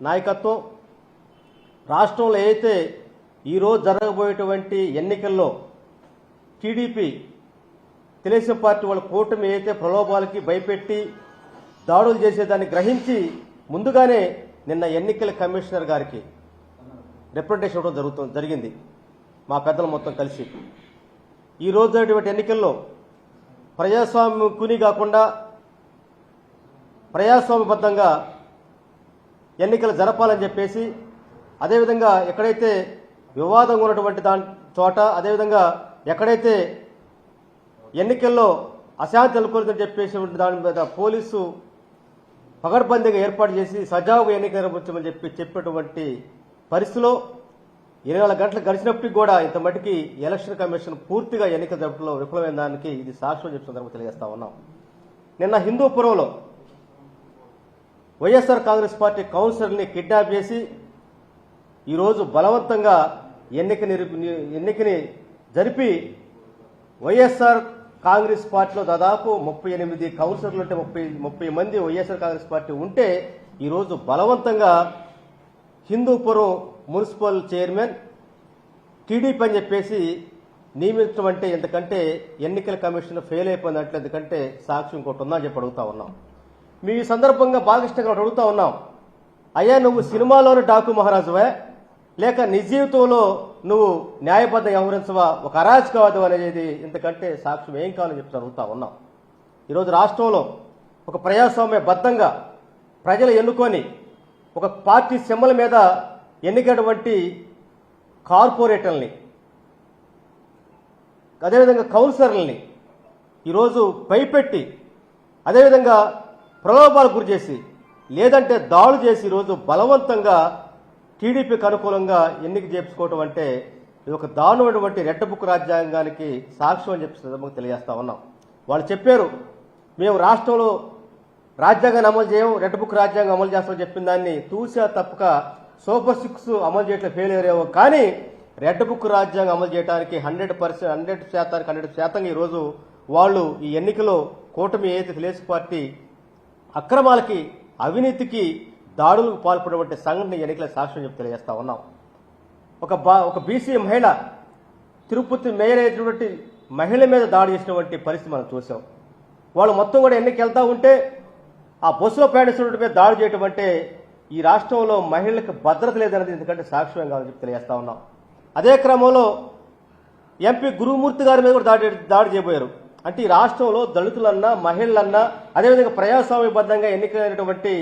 నాయకత్వం. రాష్ట్రంలో అయితే ఈరోజు జరగబోయేటువంటి ఎన్నికల్లో టీడీపీ తెలుగుదేశం పార్టీ వాళ్ళ కూటమి అయితే ప్రలోభాలకి భయపెట్టి దాడులు చేసేదాన్ని గ్రహించి ముందుగానే నిన్న ఎన్నికల కమిషనర్ గారికి రిప్రజెంటేషన్ ఇవ్వడం జరుగుతుంది జరిగింది. మా పెద్దలు మొత్తం కలిసి. ఈ రోజు జరిగినటువంటి ఎన్నికల్లో ప్రజాస్వామ్యం కుని కాకుండా ప్రజాస్వామ్యబద్ధంగా ఎన్నికలు జరపాలని చెప్పేసి అదేవిధంగా ఎక్కడైతే వివాదం ఉన్నటువంటి దాని చోట అదేవిధంగా ఎక్కడైతే ఎన్నికల్లో అశాంతి నెలకొల్దని చెప్పేసి దాని మీద పోలీసు పగడ్బందీగా ఏర్పాటు చేసి సజావుగా ఎన్నికలు నిర్వహించమని చెప్పి చెప్పేటువంటి పరిస్థితిలో ఇరవై నాలుగు గంటలు గడిచినప్పటికీ కూడా ఇంత మటుకి ఎలక్షన్ కమిషన్ పూర్తిగా ఎన్నికల జరపడంలో విఫలమైన దానికి ఇది సాక్ష్యం చెప్పిన సందర్భంగా తెలియజేస్తా ఉన్నాం. నిన్న హిందూపురంలో వైఎస్ఆర్ కాంగ్రెస్ పార్టీ కౌన్సిలర్ని కిడ్నాప్ చేసి ఈరోజు బలవంతంగా ఎన్నిక ఎన్నికని జరిపి వైఎస్ఆర్ కాంగ్రెస్ పార్టీలో దాదాపు ముప్పై ఎనిమిది కౌన్సిలర్లు ఉంటే ముప్పై ముప్పై మంది వైఎస్ఆర్ కాంగ్రెస్ పార్టీ ఉంటే ఈరోజు బలవంతంగా హిందూపురం మున్సిపల్ చైర్మన్ టీడీపీ అని చెప్పేసి నియమించడం అంటే ఎందుకంటే ఎన్నికల కమిషన్ ఫెయిల్ అయిపోయినట్లు ఎందుకంటే సాక్ష్యం ఇంకోటి ఉందని చెప్పి అడుగుతా ఉన్నాం. మీ సందర్భంగా బాలకృష్ణ గారు అడుగుతా ఉన్నాం. అయ్యా నువ్వు సినిమాలోని డాకు మహారాజువే. లేక నిజీవితంలో నువ్వు న్యాయబద్ధ వ్యవహరించవా? ఒక అరాజకవాదం అనేది ఇంతకంటే సాక్ష్యం ఏం కావాలని చెప్పి అడుగుతా ఉన్నాం. ఈరోజు రాష్ట్రంలో ఒక ప్రజాస్వామ్య బద్ధంగా ప్రజలు ఎన్నుకొని ఒక పార్టీ సెమ్మల మీద ఎన్నికటువంటి కార్పొరేటర్ని అదేవిధంగా కౌన్సిలర్లని ఈరోజు భయపెట్టి అదేవిధంగా ప్రలోభాలకు గురి చేసి లేదంటే దాడులు చేసి ఈరోజు బలవంతంగా టీడీపీకి అనుకూలంగా ఎన్నిక చేపించుకోవటం అంటే ఇది ఒక దారుణమైనటువంటి రెడ్ బుక్ రాజ్యాంగానికి సాక్ష్యం అని చెప్పి సందర్భంగా తెలియజేస్తా ఉన్నాం. వాళ్ళు చెప్పారు మేము రాష్ట్రంలో రాజ్యాంగాన్ని అమలు చేయం రెడ్ బుక్ రాజ్యాంగం అమలు చేస్తామని చెప్పిన దాన్ని తూసా తప్పక సూపర్ సిక్స్ అమలు చేయట్లే ఫెయిల్ అయ్యారేమో కానీ రెడ్ బుక్ రాజ్యాంగం అమలు చేయడానికి హండ్రెడ్ పర్సెంట్ హండ్రెడ్ శాతానికి హండ్రెడ్ శాతంగా ఈరోజు వాళ్ళు ఈ ఎన్నికలో కూటమి ఏదైతే తెలుగు పార్టీ అక్రమాలకి అవినీతికి దాడులకు పాల్పడినటువంటి సంఘటన ఎన్నికల సాక్ష్యం చెప్పి తెలియజేస్తా ఉన్నాం. ఒక బా ఒక బీసీ మహిళ తిరుపతి మేయర్ అయినటువంటి మహిళ మీద దాడి చేసినటువంటి పరిస్థితి మనం చూసాం. వాళ్ళు మొత్తం కూడా ఎన్నికకి వెళ్తూ ఉంటే ఆ బస్సులో ప్రయాణిస్తున్నటువంటి మీద దాడి చేయటం అంటే ఈ రాష్ట్రంలో మహిళలకు భద్రత లేదన్నది ఎందుకంటే సాక్ష్యం కావాలని చెప్పి తెలియజేస్తా ఉన్నాం. అదే క్రమంలో ఎంపీ గురుమూర్తి గారి మీద కూడా దాడి దాడి చేయబోయారు. అంటే ఈ రాష్ట్రంలో దళితులన్నా మహిళలన్నా అదేవిధంగా ప్రజాస్వామ్యబద్ధంగా ఎన్నికైనటువంటి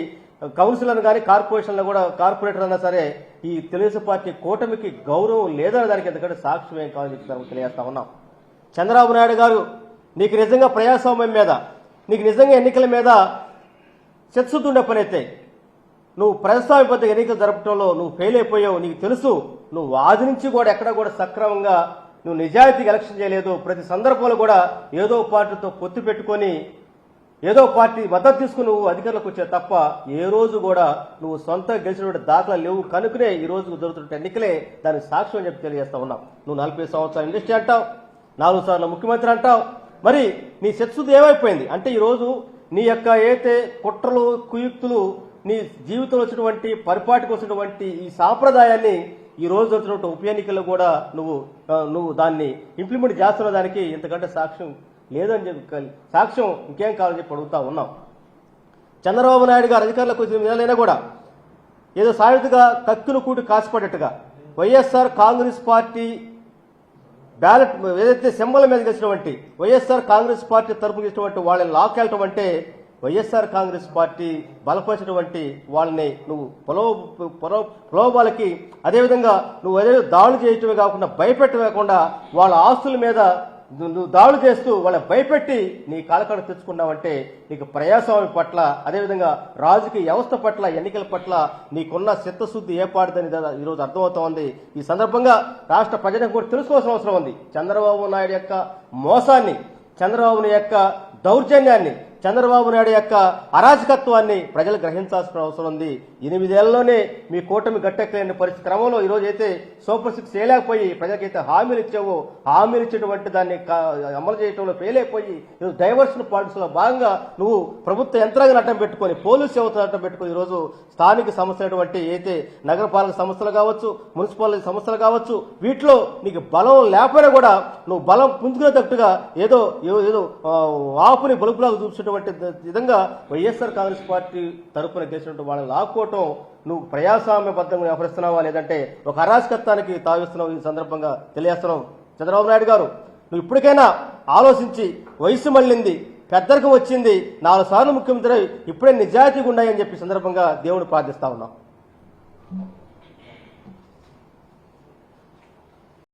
కౌన్సిలర్ కానీ కార్పొరేషన్లో కూడా కార్పొరేటర్ అన్నా సరే ఈ తెలుగుదేశం పార్టీ కూటమికి గౌరవం లేదన్న దానికి ఎందుకంటే సాక్ష్యం ఏం కావాలని చెప్పి తెలియజేస్తా ఉన్నాం. చంద్రబాబు నాయుడు గారు నీకు నిజంగా ప్రజాస్వామ్యం మీద నీకు నిజంగా ఎన్నికల మీద చిత్తశుద్ధి పని అయితే నువ్వు ప్రజాస్వామ్యబద్ధ ఎన్నికలు జరపడంలో నువ్వు ఫెయిల్ అయిపోయావు నీకు తెలుసు నువ్వు వాది నుంచి కూడా ఎక్కడ కూడా సక్రమంగా నువ్వు నిజాయితీగా ఎలక్షన్ చేయలేదు ప్రతి సందర్భంలో కూడా ఏదో పార్టీతో పొత్తు పెట్టుకొని ఏదో పార్టీ మద్దతు తీసుకుని నువ్వు అధికారులకు వచ్చే తప్ప ఏ రోజు కూడా నువ్వు సొంతంగా గెలిచినటువంటి దాఖలా లేవు. కనుకనే ఈ రోజు జరుగుతున్న ఎన్నికలే దానికి సాక్ష్యం అని చెప్పి తెలియజేస్తా ఉన్నావు నువ్వు నలభై సంవత్సరాలు ఇండస్ట్రీ అంటావు నాలుగు సార్లు ముఖ్యమంత్రి అంటావు. మరి నీ శత్రుది ఏమైపోయింది? అంటే ఈరోజు నీ యొక్క ఏతే కుట్రలు కుయుక్తులు నీ జీవితంలో వచ్చినటువంటి పరిపాటికి వచ్చినటువంటి ఈ సాంప్రదాయాన్ని ఈ రోజు వచ్చినటువంటి ఉప ఎన్నికల్లో కూడా నువ్వు నువ్వు దాన్ని ఇంప్లిమెంట్ చేస్తున్న దానికి ఇంతకంటే సాక్ష్యం లేదని చెప్పి సాక్ష్యం ఇంకేం కావాలని చెప్పి అడుగుతా ఉన్నాం. చంద్రబాబు నాయుడు గారు అధికారులకు వచ్చిన విధాలైనా కూడా ఏదో సాయుధగా కక్కును కూటి కాసిపడేట్టుగా వైఎస్ఆర్ కాంగ్రెస్ పార్టీ బ్యాలెట్ ఏదైతే సింబల్ మీద గెలిచినటువంటి వైఎస్ఆర్ కాంగ్రెస్ పార్టీ తరపు గెలిచినటువంటి వాళ్ళని లాక్కెళ్ళటం అంటే వైఎస్ఆర్ కాంగ్రెస్ పార్టీ బలపరిచినటువంటి వాళ్ళని నువ్వు పొలో పొలో అదేవిధంగా నువ్వు అదే దాడులు చేయటమే కాకుండా భయపెట్టమేకుండా వాళ్ళ ఆస్తుల మీద నువ్వు దాడులు చేస్తూ వాళ్ళని భయపెట్టి నీ కాలకడ తెచ్చుకున్నావంటే నీకు ప్రజాస్వామ్యం పట్ల అదేవిధంగా రాజకీయ వ్యవస్థ పట్ల ఎన్నికల పట్ల నీకున్న చిత్తశుద్ధి ఏర్పాటుదని ఈరోజు అర్థమవుతోంది. ఈ సందర్భంగా రాష్ట్ర ప్రజలకు కూడా తెలుసుకోవాల్సిన అవసరం ఉంది. చంద్రబాబు నాయుడు యొక్క మోసాన్ని చంద్రబాబు యొక్క దౌర్జన్యాన్ని చంద్రబాబు నాయుడు యొక్క అరాచకత్వాన్ని ప్రజలు గ్రహించాల్సిన అవసరం ఉంది. ఎనిమిదేళ్ళలోనే మీ కూటమి గట్టెక్కలేని పరిస్థితి. క్రమంలో ఈ రోజు అయితే సూపర్ సిక్స్ చేయలేకపోయి ప్రజలకైతే హామీలు ఇచ్చావో. హామీలు ఇచ్చేటువంటి దాన్ని అమలు చేయడంలో ఫెయిలైపోయి ఈరోజు డైవర్షన్ పాలసీలో భాగంగా నువ్వు ప్రభుత్వ యంత్రాంగం అడ్డం పెట్టుకొని పోలీసు వ్యవస్థను అడ్డం పెట్టుకొని ఈరోజు స్థానిక సంస్థలైనటువంటి అయితే నగరపాలక సంస్థలు కావచ్చు మున్సిపాలిటీ సంస్థలు కావచ్చు వీటిలో నీకు బలం లేకపోయినా కూడా నువ్వు బలం పుంజుకునేటట్టుగా ఏదో ఏదో ఏదో ఆపుని బలుపులాగా చూసేటువంటి విధంగా వైఎస్ఆర్ కాంగ్రెస్ పార్టీ తరపున గెలిచినట్టు వాళ్ళని లాక్కోవటం నువ్వు ప్రజాస్వామ్యబద్ధంగా వ్యవహరిస్తున్నావా లేదంటే ఒక అరాచకత్వానికి తావిస్తున్నావు ఈ సందర్భంగా తెలియజేస్తున్నావు చంద్రబాబు నాయుడు గారు. నువ్వు ఇప్పటికైనా ఆలోచించి వయసు మళ్ళింది పెద్దరికం వచ్చింది నాలుగు సార్లు ముఖ్యమంత్రి ఇప్పుడే నిజాయితీగా ఉన్నాయని చెప్పి సందర్భంగా దేవుడు ప్రార్థిస్తా ఉన్నాం.